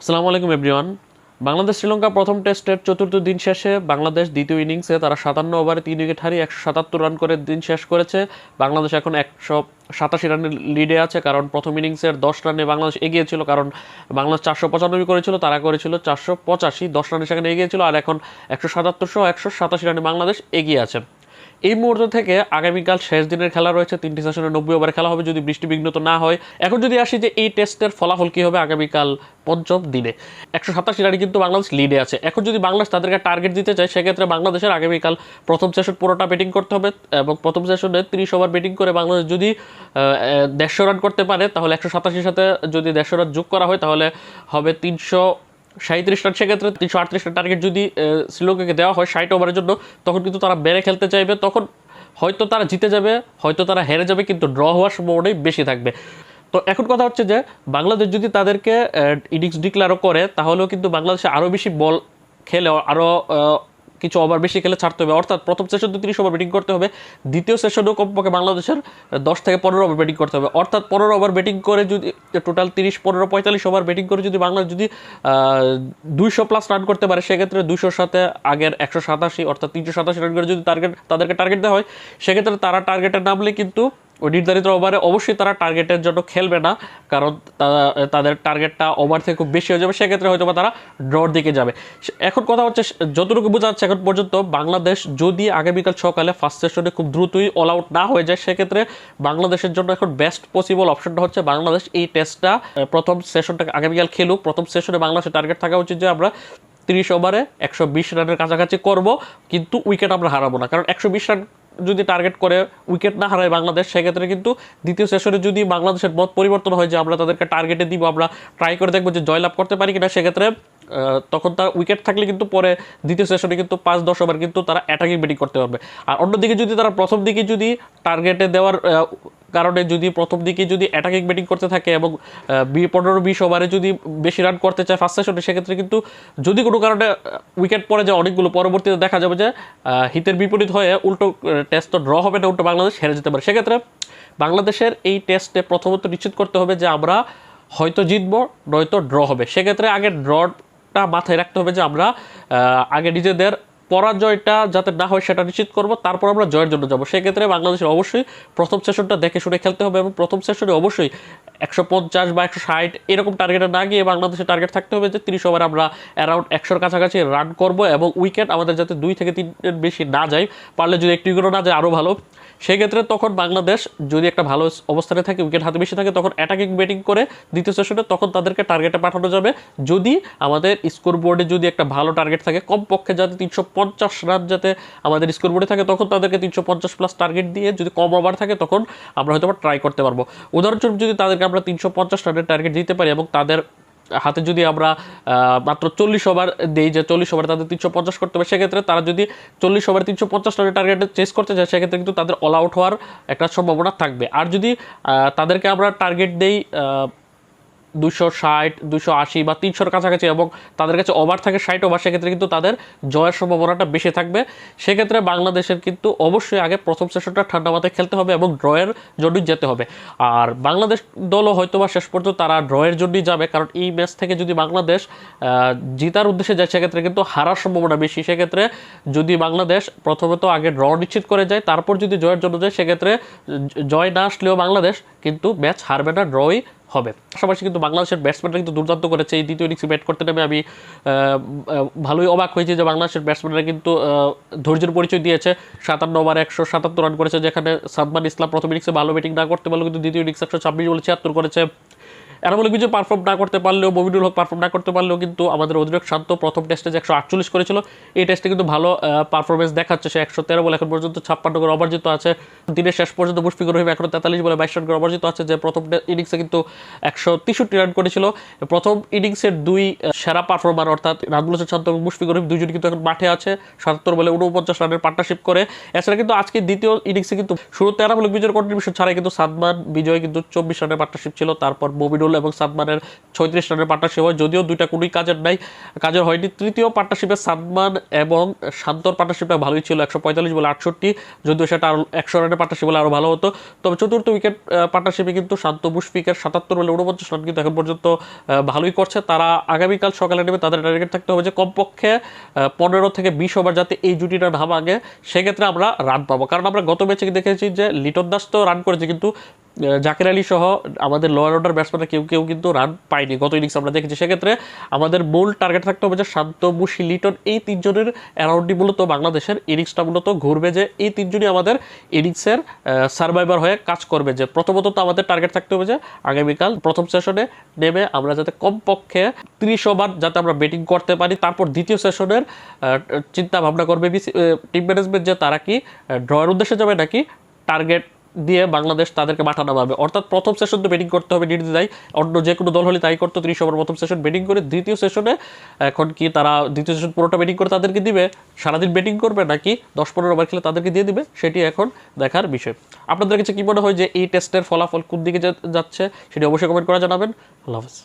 আসসালামু আলাইকুম এভরিওয়ান। বাংলাদেশ শ্রীলঙ্কা প্রথম টেস্টের চতুর্থ দিন শেষে বাংলাদেশ দ্বিতীয় ইনিংসে তারা সাতান্ন ওভারে তিন উইকেট হারিয়ে একশো সাতাত্তর রান করে দিন শেষ করেছে। বাংলাদেশ এখন একশো সাতাশি রানের লিডে আছে, কারণ প্রথম ইনিংসের দশ রানে বাংলাদেশ এগিয়েছিল কারণ বাংলাদেশ চারশো পঁচানব্বই করেছিল, তারা করেছিল চারশো পঁচাশি, দশ রানে সেখানে এগিয়েছিল আর এখন একশো সাতাত্তরশো একশো সাতাশি রানে বাংলাদেশ এগিয়ে আছে। এই মুহূর্ত থেকে আগামীকাল শেষ দিনের খেলা রয়েছে, তিনটি সেশনে নব্বই ওভারে খেলা হবে, যদি বৃষ্টি বিঘ্নত না হয়। এখন যদি আসি যে এই টেস্টের ফলাফল কী হবে আগামীকাল পঞ্চম দিনে। একশো সাতাশি রানে কিন্তু বাংলাদেশ লিডে আছে। এখন যদি বাংলাদেশ তাদেরকে টার্গেট দিতে চায়, সেক্ষেত্রে বাংলাদেশের আগামীকাল প্রথম সেশন পুরোটা ব্যাটিং করতে হবে এবং প্রথম সেশনে তিরিশ ওভার ব্যাটিং করে বাংলাদেশ যদি দেড়শো রান করতে পারে, তাহলে একশো সাতাশির সাথে যদি দেড়শো রান যোগ করা হয়, তাহলে হবে তিনশো সাঁত্রিশ রান সেক্ষেত্রে তিনশো আটত্রিশটা টার্গেট যদি শ্রীলঙ্কাকে দেওয়া হয় ষাট ওভারের জন্য, তখন কিন্তু তারা বেড়ে খেলতে চাইবে। তখন হয়তো তারা জিতে যাবে, হয়তো তারা হেরে যাবে, কিন্তু ড্র হওয়ার সম্ভাবনাই বেশি থাকবে। তো এখন কথা হচ্ছে যে, বাংলাদেশ যদি তাদেরকে ইনিংস ডিক্লারও করে, তাহলেও কিন্তু বাংলাদেশে আরও বেশি বল খেলে আরও কিছু ওভার বেশি খেলে ছাড়তে হবে। অর্থাৎ প্রথম সেশন তো তিরিশ ওভার ব্যাটিং করতে হবে, দ্বিতীয় সেশনেও কমপক্ষে বাংলাদেশের দশ থেকে পনেরো ওভার ব্যাটিং করতে হবে। অর্থাৎ পনেরো ওভার ব্যাটিং করে যদি টোটাল তিরিশ, পনেরো, পঁয়তাল্লিশ ওভার ব্যাটিং করে যদি বাংলাদেশ যদি দুইশো প্লাস রান করতে পারে, সেক্ষেত্রে দুইশোর সাথে আগের একশো সাতাশি, অর্থাৎ তিনশো সাতাশি রান করে যদি টার্গেট তাদেরকে টার্গেট দেওয়া হয়, সেক্ষেত্রে তারা টার্গেটে নামলে কিন্তু নির্ধারিত ওভারে অবশ্যই তারা টার্গেটের জন্য খেলবে না, কারণ তাদের টার্গেটটা ওভার থেকে খুব বেশি হয়ে যাবে, সেক্ষেত্রে হয়তো বা তারা ড্রর দিকে যাবে। এখন কথা হচ্ছে যতটুকু বোঝা যাচ্ছে এখন পর্যন্ত বাংলাদেশ যদি আগামীকাল সকালে ফার্স্ট সেশনে খুব দ্রুতই অল আউট না হয়ে যায়, সেক্ষেত্রে বাংলাদেশের জন্য এখন বেস্ট পসিবল অপশনটা হচ্ছে বাংলাদেশ এই টেস্টটা প্রথম সেশনটা আগামীকাল খেলুক। প্রথম সেশনে বাংলাদেশের টার্গেট থাকা উচিত যে আমরা তিরিশ ওভারে একশো বিশ রানের কাছাকাছি করব, কিন্তু উইকেট আমরা হারাবো না, কারণ একশো বিশ রান যদি টার্গেট করে উইকেট না হারায় বাংলাদেশ, সেক্ষেত্রে কিন্তু দ্বিতীয় সেশনে যদি বাংলাদেশের মত পরিবর্তন হয় যে আমরা তাদেরকে টার্গেটে দিব, আমরা ট্রাই করে দেখব যে জয়লাভ করতে পারি কিনা, সেক্ষেত্রে তখন তার উইকেট থাকলে কিন্তু পরে দ্বিতীয় সেশনে কিন্তু পাঁচ, দশ ওভার কিন্তু তারা অ্যাটাকিং ব্যাটিং করতে পারবে। আর অন্যদিকে যদি তারা প্রথম দিকে যদি টার্গেটে দেওয়ার কারণে যদি প্রথম দিকে যদি অ্যাটাকিং ব্যাটিং করতে থাকে এবং পনেরো, বিশ ওভারে যদি বেশি রান করতে চায় ফার্স্ট সেশনে সেক্ষেত্রে কিন্তু যদি কোনো কারণে উইকেট পড়ে যায় অনেকগুলো, পরবর্তীতে দেখা যাবে যে হিতের বিপরীত হয়ে উল্টো টেস্ট তো ড্র হবে না, উল্টো বাংলাদেশ হেরে যেতে পারে। সেক্ষেত্রে বাংলাদেশের এই টেস্টে প্রথমত নিশ্চিত করতে হবে যে আমরা হয়তো জিতবো, নয়তো ড্র হবে। সেক্ষেত্রে আগে ড্রটা মাথায় রাখতে হবে যে আমরা আগে নিজেদের পরাজয়টা যাতে না হয় সেটা নিশ্চিত করব, তারপর আমরা জয়ের জন্য যাব। সেক্ষেত্রে বাংলাদেশের অবশ্যই প্রথম সেশনটা দেখে শুনে খেলতে হবে এবং প্রথম সেশনে অবশ্যই একশো পঞ্চাশ বা একশো ষাট এরকম টার্গেটে না গিয়ে বাংলাদেশের টার্গেট থাকতে হবে যে তিরিশ ওভার আমরা অ্যারাউন্ড একশোর কাছাকাছি রান করব এবং উইকেট আমাদের যাতে দুই থেকে তিনের বেশি না যায়, পারলে যদি একটু উইকেটও না যায় আরও ভালো। সেক্ষেত্রে তখন বাংলাদেশ যদি একটা ভালো অবস্থানে থাকে উইকেট হাতে বেশি থাকে, তখন অ্যাটাকিং ব্যাটিং করে দ্বিতীয় সেশনে তখন তাদেরকে টার্গেটে পাঠানো যাবে। যদি আমাদের স্কোর বোর্ডে যদি একটা ভালো টার্গেট থাকে, কমপক্ষে যাতে তিনশো পঞ্চাশ রান যাতে আমাদের স্কোর বোর্ডে থাকে, তখন তাদেরকে তিনশো পঞ্চাশ প্লাস টার্গেট দিয়ে যদি কম ওভার থাকে, তখন আমরা হয়তো ট্রাই করতে পারব। উদাহরণস্বরূপ যদি তাদেরকে আমরা তিনশো পঞ্চাশ রানের টার্গেট দিতে পারি এবং তাদের হাতে যদি আমরা মাত্র চল্লিশ ওভার দেই যে চল্লিশ ওভার তাদের তিনশো পঞ্চাশ করতে হবে, সেক্ষেত্রে তারা যদি চল্লিশ ওভার তিনশো পঞ্চাশ রানের টার্গেট চেস করতে চায়, সেক্ষেত্রে কিন্তু তাদের অল আউট হওয়ার একটা সম্ভাবনা থাকবে। আর যদি তাদেরকে আমরা টার্গেট দেই দুশো ষাট, দুশো আশি বা তিনশোর কাছাকাছি এবং তাদের কাছে ওভার থাকে ষাট ওভার সেক্ষেত্রে কিন্তু তাদের জয়ের সম্ভাবনাটা বেশি থাকবে। সেক্ষেত্রে বাংলাদেশের কিন্তু অবশ্যই আগে প্রথম সেশনটা ঠান্ডা মাথায় খেলতে হবে এবং ড্রয়ের জন্যই যেতে হবে। আর বাংলাদেশ দলও হয়তো বা শেষ পর্যন্ত তারা ড্রয়ের জন্যই যাবে, কারণ এই ম্যাচ থেকে যদি বাংলাদেশ জিতার উদ্দেশ্যে যায়, সেক্ষেত্রে কিন্তু হারার সম্ভাবনা বেশি। সেক্ষেত্রে যদি বাংলাদেশ প্রথমত আগে ড্র নিশ্চিত করে যায়, তারপর যদি জয়ের জন্য যায়, সেক্ষেত্রে জয় না আসলেও বাংলাদেশ কিন্তু ম্যাচ হারবে না ড্রই হবে। পাশাপাশি কিন্তু বাংলাদেশের ব্যাটসম্যানরা কিন্তু দুর্দান্ত করেছে। এই দ্বিতীয় ইনিংসে ব্যাট করতে নেমে আমি ভালোই অবাক হয়েছি যে বাংলাদেশের ব্যাটসম্যানরা কিন্তু ধৈর্যের পরিচয় দিয়েছে। সাতান্ন ওভার একশো সাতাত্তর রান করেছে, যেখানে সাদমান ইসলাম প্রথম ইনিংসে ভালো ব্যাটিং না করতে পারলেও কিন্তু দ্বিতীয় ইনিংস একশো ছাব্বিশ বলে ছিয়াত্তর করেছে। এনামুল কিছু পারফর্ম না করতে পারলেও মমিনুল হক পারফর্ম না করতে পারলেও কিন্তু আমাদের অধিনায়ক শান্ত প্রথম টেস্টে যে একশো আটচল্লিশ করেছিল, এই টেস্টে কিন্তু ভালো পারফরমেন্স দেখাচ্ছে। সে একশো তেরো বলে এখন পর্যন্ত ছাপ্পান্ন করে অবর্জিত আছে। দিনের শেষ পর্যন্ত মুশফিকুর রহিম এখনও তেতাল্লিশ বলে বাইশ রান করে অবর্জিত আছে। যে প্রথম ইনিংসে কিন্তু একশো তেষট্টি রান করেছিল। প্রথম ইনিংসের দুই সেরা পারফর্মার অর্থাৎ নাজমুল হোসেন শান্ত এবং মুশফিকুর রহিম দুজন কিন্তু এখন মাঠে আছে। সাতাত্তর বলে উনপঞ্চাশ রানের পার্টনারশিপ করে। এছাড়া কিন্তু আজকে দ্বিতীয় ইনিংসে কিন্তু শুরুতে এনামুল বিজয়ের কন্ট্রিবিউশন ছাড়াই কিন্তু সাদমান বিজয় কিন্তু চব্বিশ রানের পার্টনারশিপ ছিল। তারপর মমিনুল জামিরুল এবং সাদমানের ছয়ত্রিশ রানের পার্টনারশিপ হয়। যদিও দুইটা কোনোই কাজের নাই, কাজের হয়নি। তৃতীয় পার্টনারশিপে সাদমান এবং শান্তর পার্টনারশিপটা ভালোই ছিল, একশো পঁয়তাল্লিশ বলে আটষট্টি। যদিও সেটা আরও একশো রানের পার্টনারশিপ বলে আরও ভালো হতো। তবে চতুর্থ উইকেট পার্টনারশিপে কিন্তু শান্ত মুশফিকের সাতাত্তর বলে উনপঞ্চাশ রান কিন্তু এখন পর্যন্ত ভালোই করছে। তারা আগামীকাল সকালে নেমে তাদের টার্গেট থাকতে হবে যে কমপক্ষে পনেরো থেকে বিশ ওভার যাতে এই জুটিটা না ভাঙে। সেক্ষেত্রে আমরা রান পাবো। কারণ আমরা গত ম্যাচে দেখেছি যে লিটন দাস তো রান করেছে কিন্তু জাকির আলী সহ আমাদের লোয়ার অর্ডার ব্যাটসম্যানরা কেউ কেউ কিন্তু রান পায়নি। গত ইনিংস আমরা দেখেছি। সেক্ষেত্রে আমাদের মূল টার্গেট থাকতে হবে যে শান্ত, মুশি, লিটন এই তিনজনের অ্যারাউন্ডই মূলত বাংলাদেশের ইনিংসটা মূলত ঘুরবে যে এই তিনজনই আমাদের ইনিংসের সার্ভাইভার হয়ে কাজ করবে যে প্রথমত তো আমাদের টার্গেট থাকতে হবে যে আগামীকাল প্রথম সেশনে নেমে আমরা যাতে কমপক্ষে ত্রিশ ওভার যাতে আমরা ব্যাটিং করতে পারি। তারপর দ্বিতীয় সেশনের চিন্তা ভাবনা করবে টিম ম্যানেজমেন্ট যে তারা কি ড্রয়ের উদ্দেশ্যে যাবে নাকি টার্গেট দিয়ে বাংলাদেশ তাদেরকে মাঠা হবে। অর্থাৎ প্রথম সেশন তো ব্যাটিং করতে হবে নির্দ্বিধায় অন্য যে কোনো দল হলে তাই করতো ত্রিশ ওভার প্রথম সেশন ব্যাটিং করে দ্বিতীয় সেশনে এখন কি তারা দ্বিতীয় সেশন পুরোটা ব্যাটিং করে তাদেরকে দিবে? সারাদিন ব্যাটিং করবে নাকি দশ পনেরো ওভার খেলে তাদেরকে দিয়ে দিবে? সেটি এখন দেখার বিষয়। আপনাদের কাছে কী মনে হয় যে এই টেস্টের ফলাফল কোন দিকে যাচ্ছে? সেটি অবশ্যই কমেন্ট করে জানাবেন। আল্লাহ হাফেজ।